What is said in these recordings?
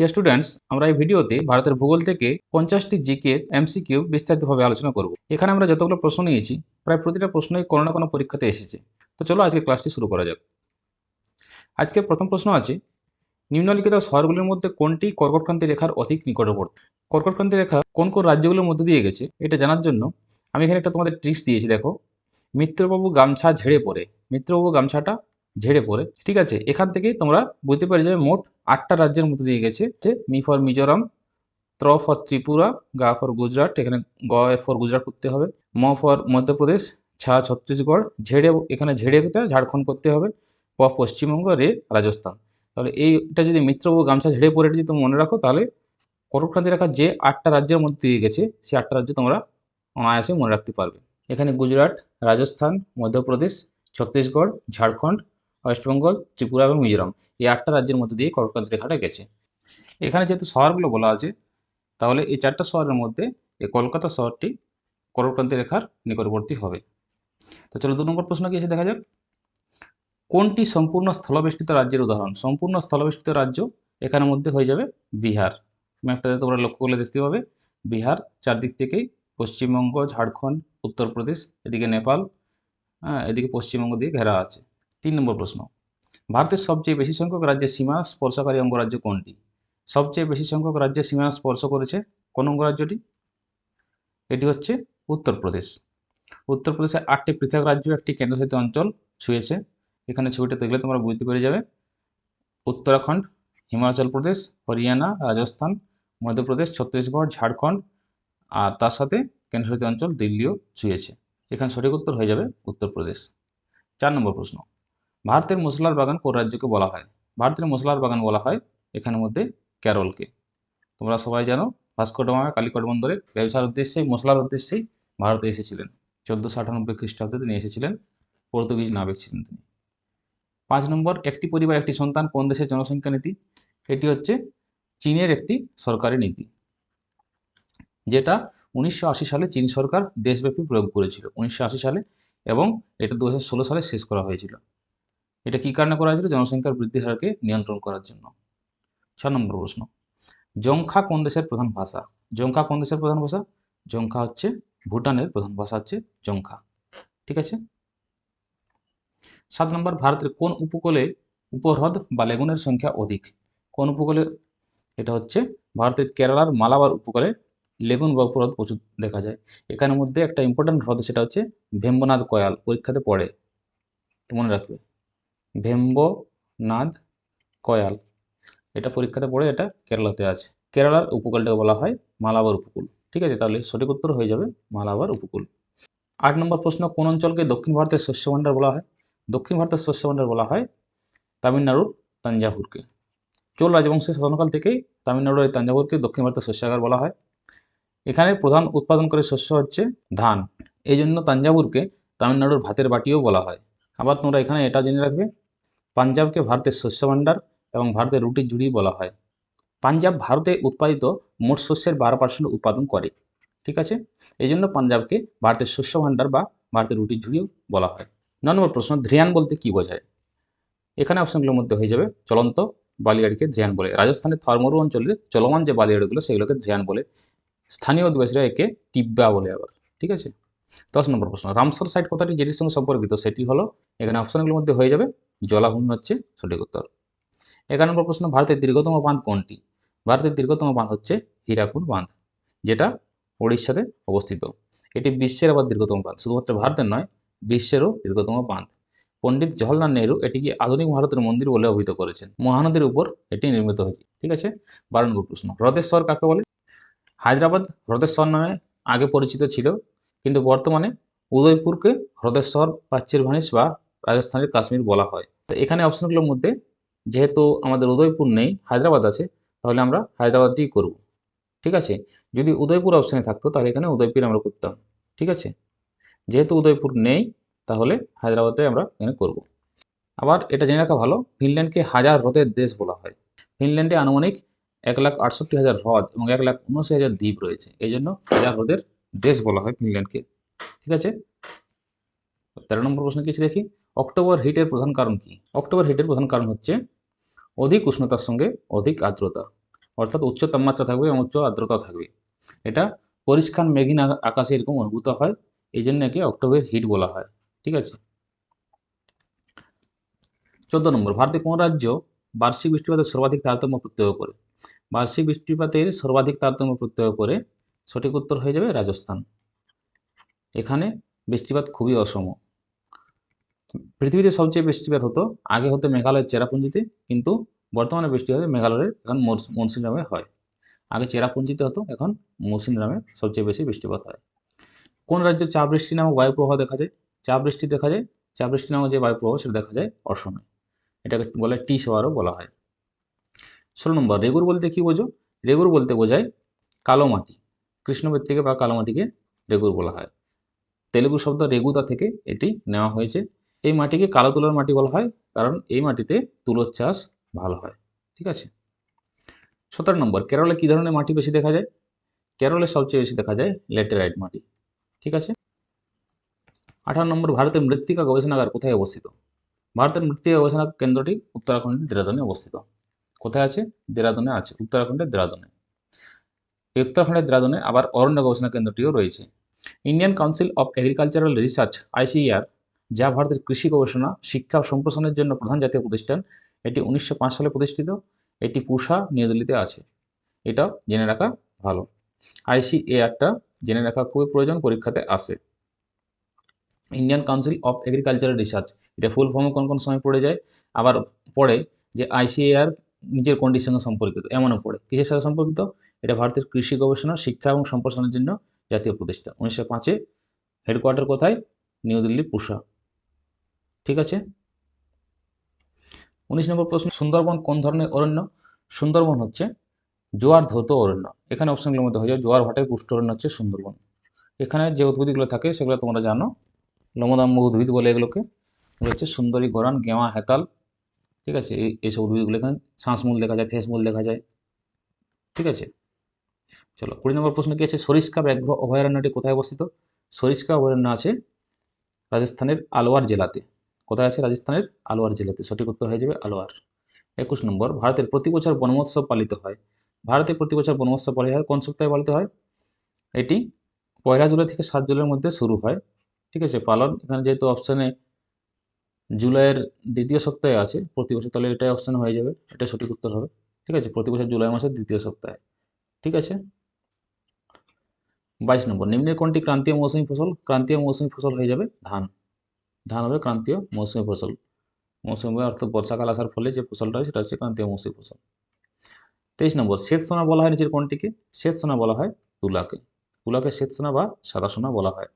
Dear students আমরা এই ভিডিওতে ভারতের ভূগোল থেকে পঞ্চাশটি জিকে এমসিকিউ বিস্তারিতভাবে আলোচনা করব। এখানে আমরা যতগুলো প্রশ্ন নিয়েছি, প্রায় প্রতিটা প্রশ্নই কোনো না কোনো পরীক্ষাতে এসেছে। তো চলো আজকে ক্লাসটি শুরু করা যাক। আজকে প্রথম প্রশ্ন আছে, নিম্নলিখিত শহরগুলির মধ্যে কোনটি কর্কটক্রান্তি রেখার অধিক নিকটবর্তী? কর্কটক্রান্তি রেখা কোন কোন রাজ্যগুলোর মধ্যে দিয়ে গেছে, এটা জানার জন্য আমি এখানে একটা তোমাদের ট্রিক্স দিয়েছি, দেখো। মিত্রবাবু গামছা ঝেড়ে পড়ে, মিত্রবাবু গামছাটা ঝেড়ে পড়ে। ঠিক আছে? এখান থেকেই তোমরা বুঝতে পারি যে মোট আটটা রাজ্যের মধ্যে দিয়ে গেছে। যে মি ফর মিজোরাম, ত্র ফর ত্রিপুরা, গা ফর গুজরাট, এখানে গ ফর গুজরাট করতে হবে। ম ফর মধ্যপ্রদেশ ছা ছত্তিশগড়, ঝেড়ে এখানে ঝেড়েটা ঝাড়খণ্ড করতে হবে। প পশ্চিমবঙ্গ, রে রাজস্থান। তাহলে এইটা যদি মিত্রবাবু গামছা ঝেড়ে পড়ে যদি তুমি মনে রাখো, তাহলে কর্কটক্রান্তি রেখা যে আটটা রাজ্যের মধ্যে দিয়ে গেছে সেই আটটা রাজ্য তোমরা অনায়াসে মনে রাখতে পারবে। এখানে গুজরাট, রাজস্থান, মধ্যপ্রদেশ, ছত্তিশগড়, ঝাড়খণ্ড ওয়েস্টবেঙ্গল ত্রিপুরা এবং মিজোরাম। এই আটটা রাজ্যের মধ্যে দিয়ে কর্কটক্রান্তি রেখাটা গেছে। এখানে যেহেতু শহরগুলো বলা আছে, তাহলে এই চারটা শহরের মধ্যে এই কলকাতা শহরটি কর্কটক্রান্তি রেখার নিকটবর্তী হবে। তো চলো দু নম্বর প্রশ্ন কি আছে দেখা যাক? কোনটি সম্পূর্ণ স্থলবেষ্টিত রাজ্যের উদাহরণ? সম্পূর্ণ স্থলবেষ্টিত রাজ্য এখানের মধ্যে হয়ে যাবে বিহার। ম্যাপটাতে তোমরা লক্ষ্য করলে দেখতে পাবে, বিহার চারদিক থেকেই পশ্চিমবঙ্গ, ঝাড়খণ্ড, উত্তরপ্রদেশ, এদিকে নেপাল হ্যাঁ এদিকে পশ্চিমবঙ্গ দিয়ে ঘেরা আছে। তিন নম্বর প্রশ্ন। ভারতের সবচেয়ে বেশি সংখ্যক রাজ্যের সীমানা স্পর্শকারী অঙ্গরাজ্য কোনটি? সবচেয়ে বেশি সংখ্যক রাজ্যের সীমানা স্পর্শ করেছে কোন অঙ্গরাজ্যটি? এটি হচ্ছে উত্তরপ্রদেশ। উত্তরপ্রদেশে আটটি পৃথক রাজ্য, একটি কেন্দ্রশাসিত অঞ্চল ছুঁয়েছে। এখানে ছবিটা দেখলে তোমরা বুঝতে পেরে যাবে। উত্তরাখণ্ড, হিমাচল প্রদেশ, হরিয়ানা, রাজস্থান, মধ্যপ্রদেশ, ছত্তিশগড়, ঝাড়খণ্ড আর তার সাথে কেন্দ্রশাসিত অঞ্চল দিল্লিও ছুঁয়েছে। এখানে সঠিক উত্তর হয়ে যাবে উত্তরপ্রদেশ। চার নম্বর প্রশ্ন। ভারতের মশলার বাগান কোন রাজ্যকে বলা হয়? ভারতের মশলার বাগান বলা হয় এখানের মধ্যে কেরলকে। তোমরা সবাই জানো ভাস্করডামা কালিকট বন্দরে ব্যবসার উদ্দেশ্যেই, মশলার উদ্দেশ্যেই ভারতে এসেছিলেন। চোদ্দোশো আটানব্বই খ্রিস্টাব্দে তিনি এসেছিলেন, পর্তুগিজ নাবিক ছিলেন তিনি। পাঁচ নম্বর, একটি পরিবার, একটি সন্তান কোন দেশের জনসংখ্যা নীতি? এটি হচ্ছে চীনের একটি সরকারি নীতি, যেটা উনিশশো আশি সালে চীন সরকার দেশব্যাপী প্রয়োগ করেছিল। উনিশশো আশি সালে এবং এটা দু হাজার ষোলো সালে শেষ করা হয়েছিল। এটা কী কারণে করা হয়েছিল? জনসংখ্যার বৃদ্ধির হারকে নিয়ন্ত্রণ করার জন্য। ছ নম্বর প্রশ্ন। জংখা কোন দেশের প্রধান ভাষা? জংখা কোন দেশের প্রধান ভাষা? জংখা হচ্ছে ভুটানের প্রধান ভাষা হচ্ছে জংখা। ঠিক আছে? সাত নম্বর, ভারতের কোন উপকূলে উপহ্রদ বা লেগুনের সংখ্যা অধিক? কোন উপকূলে? এটা হচ্ছে ভারতের কেরালার মালাবার উপকূলে লেগুন বা উপহ্রদ প্রচুর দেখা যায়। এখানের মধ্যে একটা ইম্পর্টেন্ট হ্রদ, সেটা হচ্ছে ভেম্বনাথ কয়াল। পরীক্ষাতে পড়ে। মনে রাখবে। ভেম্বনাথ কয়াল। এটা পরীক্ষাতে পড়ে এটা কেরালাতে আছে। কেরালার উপকূলটাকে বলা হয় মালাবার উপকূল। ঠিক আছে? তাহলে সঠিক উত্তর হয়ে যাবে মালাবার উপকূল। আট নম্বর প্রশ্ন, কোন অঞ্চলকে দক্ষিণ ভারতের শস্য ভাণ্ডার বলা হয়? দক্ষিণ ভারতের শস্য ভাণ্ডার বলা হয় তামিলনাড়ুর তাঞ্জাভুরকে। চোল রাজবংশের শাসনকাল থেকেই তামিলনাড়ুর এই তাঞ্জাভুরকে দক্ষিণ ভারতের শস্যাগার বলা হয়। এখানে প্রধান উৎপাদনকারী শস্য হচ্ছে ধান। এই জন্য তাঞ্জাভুরকে তামিলনাড়ুর ভাতের বাটিও বলা হয়। আবার তোমরা এখানে এটা জেনে রাখবে পাঞ্জাবকে ভারতের শস্য ভাণ্ডার এবং ভারতের রুটির জুড়ি বলা হয়। পাঞ্জাব ভারতে উৎপাদিত মোট শস্যের বারো পার্সেন্ট উৎপাদন করে, ঠিক আছে? এই জন্য পাঞ্জাবকে ভারতের শস্য ভাণ্ডার বা ভারতের রুটির ঝুড়িও বলা হয়। ন নম্বর প্রশ্ন, ধ্রিয়ান বলতে কি বোঝায়? এখানে অপশনগুলোর মধ্যে হয়ে যাবে চলন্ত বালিয়াড়িকে ধ্রিয়ান বলে। রাজস্থানের থরমরু অঞ্চলের চলমান যে বালিয়াড়িগুলো, সেগুলোকে ধ্রিয়ান বলে। স্থানীয় অধিবাসীরা একে টিব্বা বলে আবার, ঠিক আছে? দশ নম্বর প্রশ্ন, রামসর সাইট কথাটি যেটির সঙ্গে সম্পর্কিত? সেটি হলো, এখানে অপশনগুলোর মধ্যে হয়ে যাবে জলাভূমি হচ্ছে সঠিক উত্তর এগারো নম্বর প্রশ্ন, ভারতের দীর্ঘতম বাঁধ কোনটি? ভারতের দীর্ঘতম বাঁধ হচ্ছে হীরাকুদ বাঁধ, যেটা উড়িষ্যাতে অবস্থিত। এটি বিশ্বের আবার দীর্ঘতম বাঁধ, শুধুমাত্র ভারতের নয়, বিশ্বেরও দীর্ঘতম বাঁধ। পণ্ডিত জওহরলাল নেহরু এটিকে আধুনিক ভারতের মন্দির বলে অভিহিত করেছেন। মহানদীর উপর এটি নির্মিত হয়েছে, ঠিক আছে? বারো নম্বর প্রশ্ন, হ্রদেশ্বর কাকে বলে? হায়দ্রাবাদ হ্রদেশ্বর নামে আগে পরিচিত ছিল, কিন্তু বর্তমানে উদয়পুরকে হ্রদেশ্বর প্রাচ্যের ভানিস বা রাজস্থানের কাশ্মীর বলা হয়। তো এখানে অপশনগুলোর মধ্যে যেহেতু আমাদের উদয়পুর নেই, হায়দ্রাবাদ আছে, তাহলে আমরা হায়দ্রাবাদ দিয়েই করব। ঠিক আছে? যদি উদয়পুর অপশানে থাকতো, তাহলে এখানে উদয়পুর আমরা করতাম। ঠিক আছে? যেহেতু উদয়পুর নেই, তাহলে হায়দ্রাবাদে আমরা এখানে করব। আবার এটা জেনে রাখা ভালো, ফিনল্যান্ডকে হাজার হ্রদের দেশ বলা হয়। ফিনল্যান্ডে আনুমানিক এক লাখ আটষট্টি হাজার হ্রদ এবং এক লাখ উনআশি হাজার দ্বীপ রয়েছে। এই জন্য হাজার হ্রদের দেশ বলা হয় ফিনল্যান্ডকে। ঠিক আছে? তেরো নম্বর প্রশ্ন কিছু দেখি? অক্টোবর হিটের প্রধান কারণ কি? অক্টোবর হিটের প্রধান কারণ হচ্ছে অধিক উষ্ণতার সঙ্গে অধিক আর্দ্রতা। অর্থাৎ উচ্চ তাপমাত্রা থাকবে এবং উচ্চ আর্দ্রতা থাকবে। এটা পরিষ্কার মেঘিন আকাশে এরকম অনুভূত হয় এই জন্য একে অক্টোবর হিট বলা হয়। ঠিক আছে? চোদ্দ নম্বর ভারতে কোন রাজ্য বার্ষিক বৃষ্টিপাতের সর্বাধিক তারতম্য প্রত্যয় করে? বার্ষিক বৃষ্টিপাতের সর্বাধিক তারতম্য প্রত্যয় করে সঠিক উত্তর হয়ে যাবে রাজস্থান। এখানে বৃষ্টিপাত খুবই অসম। পৃথিবীতে সবচেয়ে বৃষ্টিপাত হতো, আগে হতো মেঘালয়ের চেরাপুঞ্জিতে, কিন্তু বর্তমানে বৃষ্টি হবে মেঘালয়ের এখন মৌসিনরামে হয়। আগে চেরাপুঞ্জিতে হতো, এখন মৌসিনরামে সবচেয়ে বেশি বৃষ্টিপাত হয়। কোন রাজ্যে চা বৃষ্টি নামক বায়ু প্রবাহ দেখা যায়? চা বৃষ্টি দেখা যায়, চা বৃষ্টি নামক যে বায়ু প্রবাহ সেটা দেখা যায় অসমে। এটাকে বলে টি শোয়ারও বলা হয়। ষোলো নম্বর, রেগুর বলতে কি বোঝো? রেগুর বলতে বোঝায় কালো মাটি। কৃষ্ণবৃত্তিকে বা কালো মাটিকে রেগুর বলা হয়। তেলুগু শব্দ রেগুদা থেকে এটি নেওয়া হয়েছে। এই মাটিকে কালো তুলোর মাটি বলা হয়, কারণ এই মাটিতে তুলোর চাষ ভালো হয়, ঠিক আছে? সতেরো নম্বর, কেরলে কী ধরনের মাটি বেশি দেখা যায়? কেরলে সবচেয়ে বেশি দেখা যায় ল্যাটেরাইট মাটি, ঠিক আছে? আঠারো নম্বর, ভারতের মৃত্তিকা গবেষণাগার কোথায় অবস্থিত? ভারতের মৃত্তিকা গবেষণা কেন্দ্রটি উত্তরাখণ্ডের দেরাদুনে অবস্থিত। কোথায় আছে? দেরাদুনে আছে, উত্তরাখণ্ডের দেরাদুনে। এই উত্তরাখণ্ডের দেরাদুনে আবার অরণ্য গবেষণা কেন্দ্রটিও রয়েছে। Indian council of agricultural research ICR যা ভারতের কৃষি গবেষণা, শিক্ষা ও সম্প্রসারণের জন্য প্রধান জাতীয় প্রতিষ্ঠান। এটি উনিশশো পাঁচ সালে প্রতিষ্ঠিত। এটি পুষা নিউ দিল্লিতে আছে। এটা জেনে রাখা ভালো। আইসিএআরটা জেনে রাখা খুবই প্রয়োজন, পরীক্ষাতে আসে Indian council of agricultural research, এটা ফুল ফর্মে কোন কোন সময় পড়ে যায়? আবার পড়ে যে আইসিএআর নিজের সঙ্গে সম্পর্কিত, এমনও পড়ে। কিসের সাথে সম্পর্কিত? এটা ভারতের কৃষি গবেষণা, শিক্ষা এবং সম্প্রসারণের জন্য জাতীয় প্রতিষ্ঠান। উনিশশো পাঁচে হেডকোয়ার্টার কোথায়? নিউ দিল্লি পুষা ঠিক আছে? উনিশ নম্বর প্রশ্ন, সুন্দরবন কোন ধরনের অরণ্য? সুন্দরবন হচ্ছে জোয়ার ধৌত অরণ্য। এখানে অপশনগুলোর মধ্যে হয়ে যায় জোয়ার ভাটের পুষ্ট অরণ্য হচ্ছে সুন্দরবন। এখানে যে উদ্ভিদগুলো থাকে, সেগুলো তোমরা জানো। লমদাম্য উদ্ভিদ বলে এগুলোকে। এগুলো হচ্ছে সুন্দরী গরান গেওয়া, হেতাল। ঠিক আছে? এই, এইসব উদ্ভিদগুলো এখানে শ্বাসমূল দেখা যায় ফেসমূল দেখা যায়। ঠিক আছে? চলো, কুড়ি নম্বর প্রশ্ন কি আছে? সরিষ্কা ব্যাঘ্র অভয়ারণ্যটি কোথায় অবস্থিত? সরিষ্কা অভয়ারণ্য আছে রাজস্থানের আলোয়ার জেলাতে। কোথায় আছে? রাজস্থানের আলোয়ার জেলাতে। সঠিক উত্তর হয়ে যাবে আলোয়ার। একুশ নম্বর, ভারতের প্রতি বছর বনমোৎসব পালিত হয়। ভারতে প্রতি বছর বনমোৎসব পালিত হয়, কোন সপ্তাহে পালিত হয়? এটি পয়লা জুলাই থেকে সাত জুলাইয়ের মধ্যে শুরু হয়। ঠিক আছে, পালন। এখানে যেহেতু অপশানে জুলাইয়ের দ্বিতীয় সপ্তাহে আছে, প্রতি বছর তাহলে এটাই অপশান হয়ে যাবে। এটা সঠিক উত্তর হবে। ঠিক আছে, প্রতি বছর জুলাই মাসের দ্বিতীয় সপ্তাহে। ঠিক আছে? বাইশ নম্বর, নিম্নের কোনটি ক্রান্তীয় মৌসুমী ফসল? ক্রান্তীয় মৌসুমী ফসল হয়ে যাবে ধান। ধান হবে ক্রান্তীয় মৌসুমী ফসল। মৌসুমী অর্থাৎ বর্ষাকাল আসার ফলে যে ফসলটা হয়, সেটা হচ্ছে ক্রান্তীয় মৌসুমী ফসল। তেইশ নম্বর, শ্বেত সোনা বলা হয় নিচের কোনটিকে? শ্বেত সোনা বলা হয় তুলাকে। তুলাকে শ্বেত সোনা বা সাদা সোনা বলা হয়।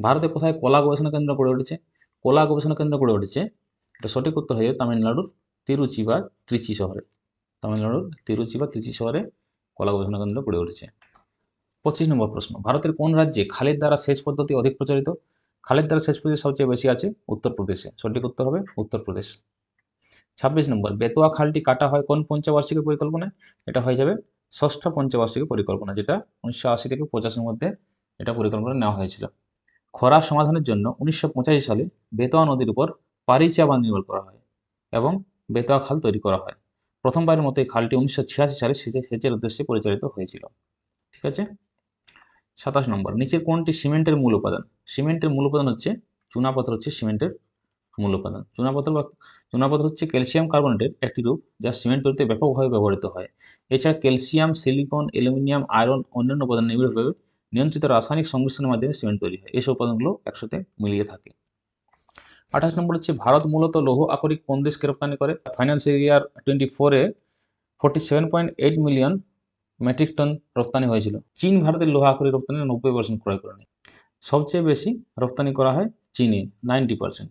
ভারতে কোথায় কলা গবেষণা কেন্দ্র গড়ে উঠেছে? কলা গবেষণা কেন্দ্র গড়ে উঠেছে, এটা সঠিক উত্তর হয়ে তামিলনাড়ুর তিরুচি বা ত্রিচি শহরে। তামিলনাড়ুর তিরুচি বা ত্রিচি শহরে কলা গবেষণা কেন্দ্র গড়ে উঠেছে। পঁচিশ নম্বর প্রশ্ন, ভারতের কোন রাজ্যে খালের দ্বারা সেচ পদ্ধতি অধিক প্রচলিত খালের দ্বারা সেচ পদ্ধতি সবচেয়ে বেশি আছে উত্তরপ্রদেশে। সঠিক উত্তর হবে উত্তরপ্রদেশ। ছাব্বিশ নম্বর, বেতোয়া খালটি কাটা হয় কোন পঞ্চবার্ষিকী পরিকল্পনায়? এটা হয়ে যাবে ষষ্ঠ পঞ্চবার্ষিকী পরিকল্পনা, যেটা উনিশশো আশি থেকে পঁচাশির মধ্যে এটা পরিকল্পনা নেওয়া হয়েছিল। খরা সমাধানের জন্য উনিশশো পঁচাশি সালে বেতোয়া নদীর উপর পারিচা বাঁধ নির্মাণ করা হয় এবং বেতোয়া খাল তৈরি করা হয়। প্রথমবারের মতো এই খালটি উনিশশো ছিয়াশি সালে সেচে- সেচের উদ্দেশ্যে পরিচালিত হয়েছিল। ঠিক আছে? সাতাশ নম্বর, নিচের কোনটি সিমেন্টের মূল উপাদান? সিমেন্টের মূল উপাদান হচ্ছে চুনাপাথর হচ্ছে সিমেন্টের মূল উপাদান। চুনাপাথর বা চুনাপাথর হচ্ছে ক্যালসিয়াম কার্বনেটের একটি রূপ, যা সিমেন্ট তৈরিতে ব্যাপকভাবে ব্যবহৃত হয়। এছাড়া ক্যালসিয়াম, সিলিকন, অ্যালুমিনিয়াম, আয়রন অন্যান্য উপাদান নিবিড়ভাবে নিয়ন্ত্রিত রাসায়নিক সংমিশ্রণের মাধ্যমে সিমেন্ট তৈরি হয়। এইসব উপাদানগুলো একসাথে মিলিয়ে থাকে। আঠাশ নম্বর হচ্ছে, ভারত মূলত লৌহ আকরিক কোন দেশকে রপ্তানি করে? ফাইন্যান্সিয়াল ইয়ার টোয়েন্টি ফোরে forty seven point eight million metric ton রপ্তানি হয়েছিল। চীন ভারতের লোহা আকরিক রপ্তানির নব্বই পার্সেন্ট ক্রয় করে নেয়। সবচেয়ে বেশি রপ্তানি করা হয় চীনে, নাইনটি পার্সেন্ট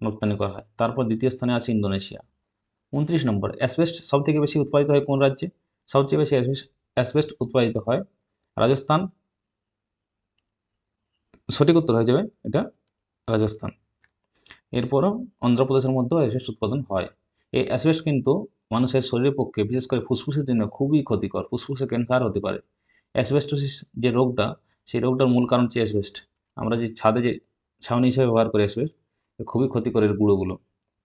রপ্তানি করা হয়। তারপর দ্বিতীয় স্থানে আছে ইন্দোনেশিয়া। উনত্রিশ নম্বর অ্যাসবেস্ট সব থেকে বেশি উৎপাদিত হয় কোন রাজ্যে? সবচেয়ে বেশি অ্যাসবেস্ট উৎপাদিত হয় রাজস্থান। সঠিক উত্তর হয়ে যাবে এটা রাজস্থান। এরপরও অন্ধ্রপ্রদেশের মধ্যেও অ্যাসবেস্ট উৎপাদন হয়। এই অ্যাসবেস্ট কিন্তু মানুষের শরীরের পক্ষে, বিশেষ করে ফুসফুসের জন্য খুবই ক্ষতিকর। ফুসফুসে ক্যান্সার হতে পারে। অ্যাসবেস্টোসিস যে রোগটা সেই রোগটার মূল কারণ হচ্ছে অ্যাসবেস্ট আমরা যে ছাদে যে ছাউনি হিসেবে ব্যবহার করি অ্যাসবেস্ট খুবই ক্ষতিকর এর গুঁড়োগুলো।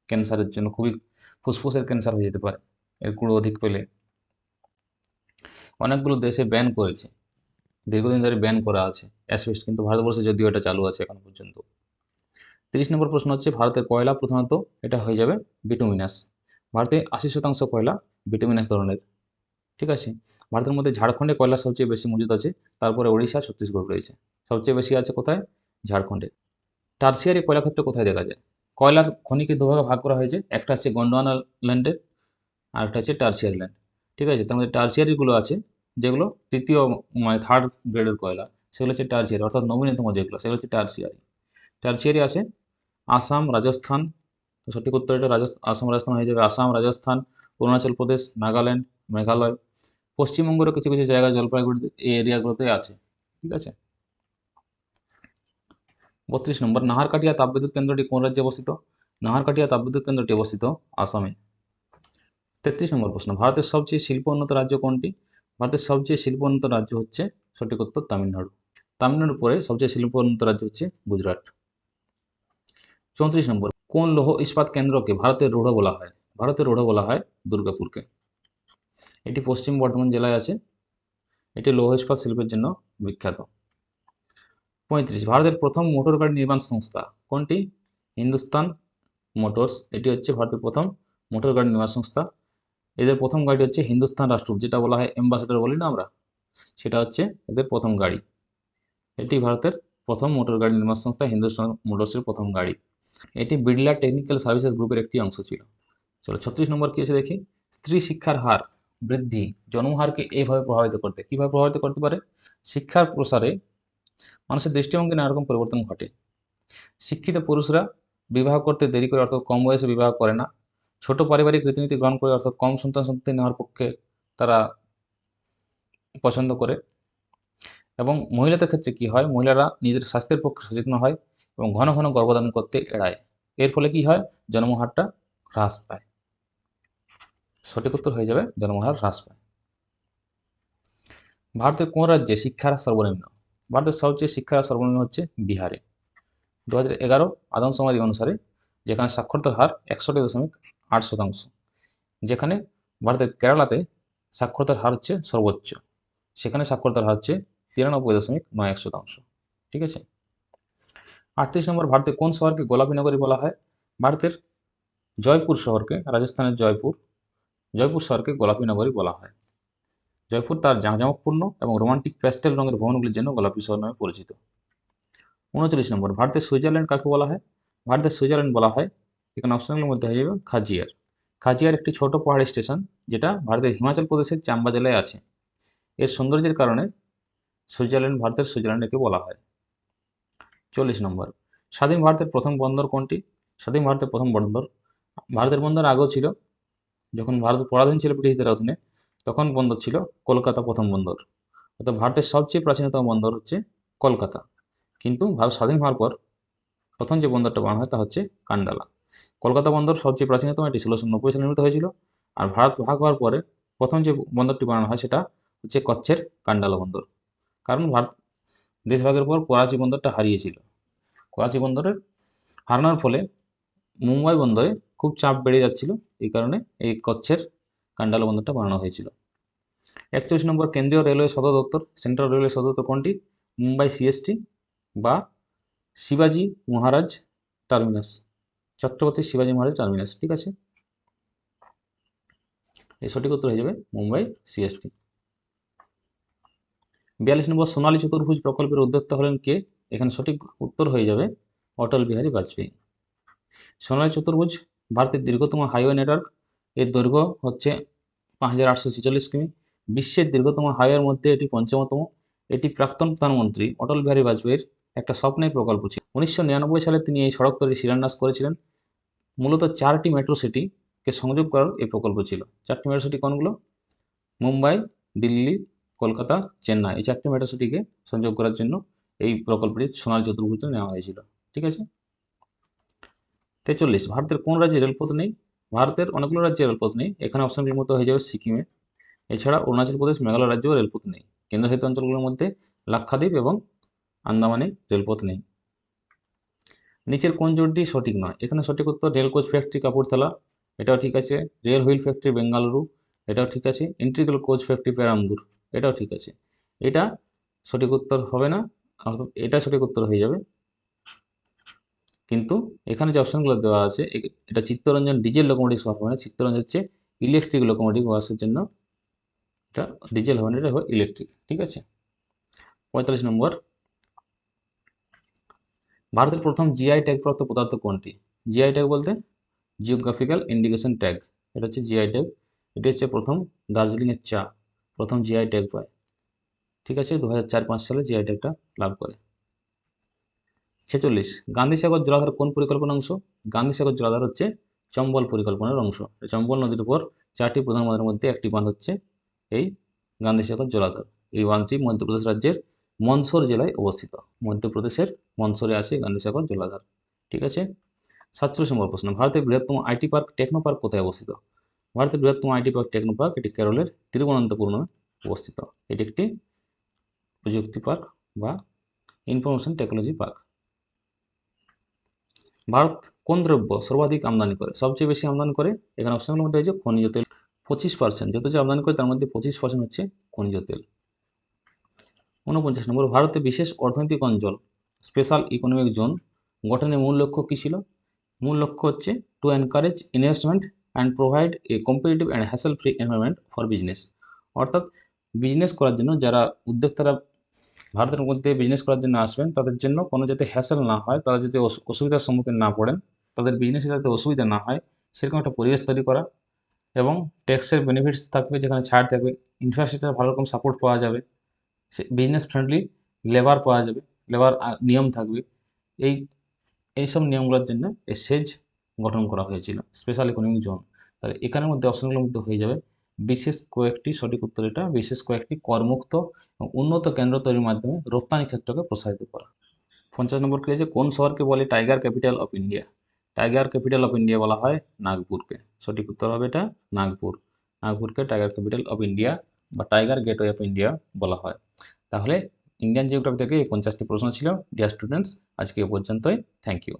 ক্যান্সারের জন্য খুবই, ফুসফুসের ক্যান্সার হয়ে যেতে পারে, এর গুঁড়ো অধিক পেলে। অনেকগুলো দেশে ব্যান করেছে। দীর্ঘদিন ধরে ব্যান করা আছে অ্যাসবেস্ট কিন্তু ভারতবর্ষে যদিও এটা চালু আছে এখন পর্যন্ত। তিরিশ নম্বর প্রশ্ন হচ্ছে, ভারতের কয়লা প্রধানত, এটা হয়ে যাবে বিটুমিনাস ভারতে আশি শতাংশ কয়লা বিটুমিনাস ধরনের। ঠিক আছে? ভারতের মধ্যে ঝাড়খণ্ডে কয়লা সবচেয়ে বেশি মজুদ আছে, তারপরে ওড়িশা, ছত্তিশগড় রয়েছে। সবচেয়ে বেশি আছে কোথায়? ঝাড়খণ্ডে। টার্সিয়ারি কয়লা ক্ষেত্র কোথায় দেখা যায়? কয়লার খনিকে দুভাগে ভাগ করা হয়েছে, একটা হচ্ছে গন্ডোয়ানা ল্যান্ডের, আর একটা হচ্ছে টার্সিয়ারি ল্যান্ড। ঠিক আছে? তার মধ্যে টার্সিয়ারিগুলো আছে, যেগুলো তৃতীয় মানে থার্ড গ্রেডের কয়লা। সেগুলো হচ্ছে টার্সিয়ারি, অর্থাৎ নবীনতম যেগুলো, সেগুলো হচ্ছে টার্সিয়ারি। টার্সিয়ারি আছে আসাম, রাজস্থান তো সঠিক উত্তর এটা আসাম রাজস্থান হয়ে যাবে। আসাম, রাজস্থান, অরুণাচল প্রদেশ, নাগাল্যান্ড, মেঘালয়, পশ্চিমবঙ্গেরও কিছু কিছু জায়গা জলপাইগুড়িতে এই এরিয়াগুলোতে আছে। ঠিক আছে? বত্রিশ নম্বর, নাহারকাটিয়া তাপবিদ্যুৎ কেন্দ্রটি কোন রাজ্যে অবস্থিত? নাহারকাটিয়া তাপবিদ্যুৎ কেন্দ্রটি অবস্থিত আসামে। তেত্রিশ নম্বর প্রশ্ন, ভারতের সবচেয়ে শিল্প উন্নত রাজ্য কোনটি? ভারতের সবচেয়ে শিল্প উন্নত রাজ্য হচ্ছে, সঠিক উত্তর তামিলনাড়ু। তামিলনাড়ুর পরে সবচেয়ে শিল্প উন্নত রাজ্য হচ্ছে গুজরাট। চৌত্রিশ নম্বর কোন লৌহ ইস্পাত কেন্দ্রকে ভারতের রূঢ় বলা হয়? ভারতের রূঢ় বলা হয় দুর্গাপুরকে। এটি পশ্চিম বর্ধমান জেলায় আছে। এটি লৌহ ইস্পাত শিল্পের জন্য বিখ্যাত। পঁয়ত্রিশ, ভারতের প্রথম মোটর গাড়ি নির্মাণ সংস্থা। কোনটি? হিন্দুস্তান মোটরস। এটি হচ্ছে ভারতের প্রথম মোটর গাড়ি নির্মাণ সংস্থা। এদের প্রথম গাড়ি হচ্ছে হিন্দুস্তান রাষ্ট্র যেটা বলা হয় অ্যাম্বাসেডার বলি না আমরা? সেটা হচ্ছে এদের প্রথম গাড়ি। এটি ভারতের প্রথম মোটর গাড়ি নির্মাণ সংস্থা, হিন্দুস্তান মোটরসের প্রথম গাড়ি। এটি বিড়লা টেকনিক্যাল সার্ভিসেস গ্রুপের একটি অংশ ছিল। চলো ছত্রিশ নম্বর কি দেখি। স্ত্রী শিক্ষার হার বৃদ্ধি জন্মহারকে এইভাবে প্রভাবিত করতে, কীভাবে প্রভাবিত করতে পারে? শিক্ষার প্রসারে মানুষের দৃষ্টিভঙ্গি নানা রকম পরিবর্তন ঘটে। শিক্ষিত পুরুষরা বিবাহ করতে দেরি করে অর্থাৎ কম বয়সে বিবাহ করে না। ছোট পারিবারিক রীতিনীতি গ্রহণ করে অর্থাৎ কম সন্তান সন্ততি নেওয়ার পক্ষে তারা পছন্দ করে। এবং মহিলাদের ক্ষেত্রে কি হয়? মহিলারা নিজের স্বাস্থ্যের পক্ষে সচেতন হয়। এবং ঘন ঘন গর্ভধারণ করতে এড়ায়। এর ফলে কি হয়? জন্মহারটা হ্রাস পায়। সঠিক উত্তর হয়ে যাবে, জন্মহার হ্রাস পায়। ভারতের কোন রাজ্যে শিক্ষার সর্বনিম্ন? ভারতের সবচেয়ে শিক্ষার সর্বনিম্ন হচ্ছে বিহারে। দু হাজার এগারো আদমশুমারি অনুসারে যেখানে সাক্ষরতার হার একষট্টি দশমিক আট শতাংশ, যেখানে ভারতের কেরালাতে সাক্ষরতার হার হচ্ছে সর্বোচ্চ, সেখানে সাক্ষরতার হার হচ্ছে তিরানব্বই দশমিক নয় এক শতাংশ। ঠিক আছে? আটত্রিশ নম্বর ভারতের কোন শহরকে গোলাপী নগরী বলা হয়? ভারতের জয়পুর শহরকে, রাজস্থানের জয়পুর জয়পুর শহরকে গোলাপী নগরী বলা হয়। জয়পুর তার জাঁকজমকপূর্ণ এবং রোমান্টিক প্যাস্টেল রঙের ভবনগুলির জন্য গোলাপী শহর নামে পরিচিত। উনচল্লিশ নম্বর, ভারতের সুইজারল্যান্ড কাকে বলা হয়? ভারতের সুইজারল্যান্ড বলা হয় এখানে অপশনগুলোর মধ্যে হয়ে যাবে খাজিয়ার। খাজিয়ার একটি ছোট পাহাড়ি স্টেশন যেটা ভারতের হিমাচল প্রদেশের চাম্বা জেলায় আছে। এর সৌন্দর্যের কারণে সুইজারল্যান্ড, ভারতের সুইজারল্যান্ডকে বলা হয়। চল্লিশ নম্বর। স্বাধীন ভারতের প্রথম বন্দর কোনটি? স্বাধীন ভারতের প্রথম বন্দর। ভারতের বন্দর আগেও ছিল। যখন ভারত পরাধীন ছিল ব্রিটিশদের অধীনে, তখন বন্দর ছিল কলকাতা প্রথম বন্দর। অর্থাৎ ভারতের সবচেয়ে প্রাচীনতম বন্দর হচ্ছে কলকাতা। কিন্তু ভারত স্বাধীন হওয়ার পর প্রথম যে বন্দরটা বানানো হয় তা হচ্ছে কান্ডালা। কলকাতা বন্দর সবচেয়ে প্রাচীনতম, এটি ষোলোশো নব্বই সালে নির্মিত হয়েছিল। আর ভারত ভাগ হওয়ার পরে প্রথম যে বন্দরটি বানানো হয় সেটা হচ্ছে কচ্ছের কান্ডালা বন্দর। কারণ ভারত দেশভাগের পর করাচি বন্দরটা হারিয়েছিল। করাচি বন্দরের হারানোর ফলে মুম্বাই বন্দরে খুব চাপ বেড়ে যাচ্ছিল। এই কারণে এই কচ্ছের কান্ডালা বন্দরটা বানানো হয়েছিল। একচল্লিশ নম্বর কেন্দ্রীয় রেলওয়ে সদর দপ্তর, সেন্ট্রাল রেলওয়ে সদর দপ্তর কোনটি? মুম্বাই সিএসটি বা শিবাজি মহারাজ টার্মিনাস, ছত্রপতি শিবাজি মহারাজ টার্মিনাস, ঠিক আছে? এই সঠিক উত্তর হয়ে যাবে মুম্বাই সিএসটি। বিয়াল্লিশ নম্বর সোনালী চতুর্ভুজ প্রকল্পের উদ্যোক্তা হলেন কে? এখানে সঠিক উত্তর হয়ে যাবে অটল বিহারী বাজপেয়ী। সোনালী চতুর্ভুজ, ভারতের দীর্ঘতম হাইওয়ে নেটওয়ার্ক এর দৈর্ঘ্য হচ্ছে পাঁচ হাজার আটশো ছেচল্লিশ কিমি। বিশ্বের দীর্ঘতম হাইওয়ের মধ্যে এটি পঞ্চমতম। এটি প্রাক্তন প্রধানমন্ত্রী অটল বিহারী বাজপেয়ীর একটা স্বপ্নের প্রকল্প ছিল। উনিশশো নিরানব্বই সালে তিনি এই সড়ক তৈরির শিলান্যাস করেছিলেন। মূলত চারটি মেট্রো সিটিকে সংযোগ করার এই প্রকল্প ছিল। চারটি মেট্রো সিটি কোনগুলো? মুম্বাই, দিল্লি, কলকাতা, চেন্নাই। এই চারটি মেট্রো সিটিকে সংযোগ করার জন্য এই প্রকল্পটি সোনালী চতুর্ভুজ নেওয়া হয়েছিল, ঠিক আছে? তেচল্লিশ, ভারতের কোন রাজ্যে রেলপথ নেই? ভারতের অনেকগুলো রাজ্যে রেলপথ নেই, এখানে অপশনগুলির মতো হয়ে যাবে সিকিমে। এছাড়া অরুণাচল প্রদেশ, মেঘালয় রাজ্যেও রেলপথ নেই কেন্দ্রশাসিত অঞ্চলগুলোর মধ্যে লাক্ষাদ্বীপ এবং আন্দামানে রেলপথ নেই। নিচের কোন জোটটি সঠিক নয়? এখানে সঠিক উত্তর রেল কোচ ফ্যাক্টরি কাপুরতলা এটাও ঠিক আছে। রেল হুইল ফ্যাক্টরি, বেঙ্গালুরু, এটাও ঠিক আছে। ইন্টিগ্রাল কোচ ফ্যাক্টরি পেরামদুর এটাও ঠিক আছে। এটা সঠিক উত্তর হবে না। অর্থাৎ এটা সঠিক উত্তর হয়ে যাবে। কিন্তু এখানে যে অপশনগুলো দেওয়া আছে এটা চিত্তরঞ্জন ডিজেল লোকোমোটিভ হবে না চিত্তরঞ্জন হচ্ছে ইলেকট্রিক লোকোমোটিভ ওয়াসের জন্য এটা ডিজেল হবে না এটা হবে ইলেকট্রিক ঠিক আছে? পঁয়তাল্লিশ নম্বর। ভারতের প্রথম জিআই ট্যাগ প্রাপ্ত পদার্থ কোনটি? জিআই ট্যাগ বলতে জিওগ্রাফিক্যাল ইন্ডিকেশন ট্যাগ এটা হচ্ছে জিআই ট্যাগ এটি হচ্ছে প্রথম দার্জিলিংয়ের চা, প্রথম জিআই ট্যাগ পায়। ঠিক আছে দু হাজার সালে জিআই ট্যাগটা লাভ করে। ছেচল্লিশ, গান্ধীসাগর জলাধার কোন পরিকল্পনার অংশ? গান্ধীসাগর জলাধার হচ্ছে চম্বল পরিকল্পনার অংশ। চম্বল নদীর উপর চারটি প্রধান বাঁধের মধ্যে একটি বাঁধ হচ্ছে এই গান্ধীসাগর জলাধার। এই বাঁধটি মধ্যপ্রদেশ রাজ্যের মনসোর জেলায় অবস্থিত। মধ্যপ্রদেশের মনসোরে আছে গান্ধীসাগর জলাধার। ঠিক আছে? সাতচল্লিশ নম্বর প্রশ্ন, ভারতের বৃহত্তম আইটি পার্ক টেকনো পার্ক কোথায় অবস্থিত? ভারতের বৃহত্তম আইটি পার্ক টেকনো পার্ক এটি কেরলের তিরুবনন্তপুরমে অবস্থিত। এটি একটি প্রযুক্তি পার্ক বা ইনফরমেশন টেকনোলজি পার্ক। ভারত কোন দ্রব্য সর্বাধিক আমদানি করে? সবচেয়ে বেশি আমদানি করে এখানে অপশনগুলোর মধ্যে হচ্ছে খনিজ তেল, পঁচিশ পার্সেন্ট যত যে আমদানি করে তার মধ্যে পঁচিশ পার্সেন্ট হচ্ছে খনিজ তেল। ঊনপঞ্চাশ নম্বর, ভারতে বিশেষ অর্থনৈতিক অঞ্চল স্পেশাল ইকোনমিক জোন গঠনের মূল লক্ষ্য কী ছিল? মূল লক্ষ্য হচ্ছে to encourage investment and provide a competitive and hassle free environment for business অর্থাৎ বিজনেস করার জন্য যারা উদ্যোক্তারা ভারতের মধ্যে বিজনেস করার জন্য আসবেন, তাদের জন্য কোনো যাতে হ্যাসেল না হয়, তারা যাতে অসু- অসুবিধার সম্মুখীন না পড়েন, তাদের বিজনেসে যাতে অসুবিধা না হয়, সেরকম একটা পরিবেশ তৈরি করা এবং ট্যাক্সের বেনিফিটস থাকবে, যেখানে ছাড় থাকবে ইনফ্রাস্ট্রাকচার ভালো রকম সাপোর্ট পাওয়া যাবে, সে বিজনেস ফ্রেন্ডলি লেবার পাওয়া যাবে লেবার নিয়ম থাকবে, এই এইসব নিয়মগুলোর জন্য এই সেজ গঠন করা হয়েছিল স্পেশাল ইকোনমিক জোন তাহলে এখানের মধ্যে অপশনগুলোর মধ্যে হয়ে যাবে বিশেষ কয়েকটি সঠিক উত্তর এটা, বিশেষ কয়েকটি করমুক্ত এবং উন্নত কেন্দ্র তৈরির মাধ্যমে রপ্তানি ক্ষেত্রকে প্রসারিত করা। পঞ্চাশ নম্বর কি আছে কোন শহরকে বলে tiger capital of India? Tiger capital of India বলা হয় নাগপুরকে। সঠিক উত্তর হবে এটা নাগপুর। নাগপুরকে টাইগার ক্যাপিটাল অফ ইন্ডিয়া বা টাইগার গেটওয়ে অফ ইন্ডিয়া বলা হয়। তাহলে ইন্ডিয়ান জিওগ্রাফি থেকে এই পঞ্চাশটি প্রশ্ন ছিল। ডিয়ার স্টুডেন্টস, আজকে এ পর্যন্তই। Thank you.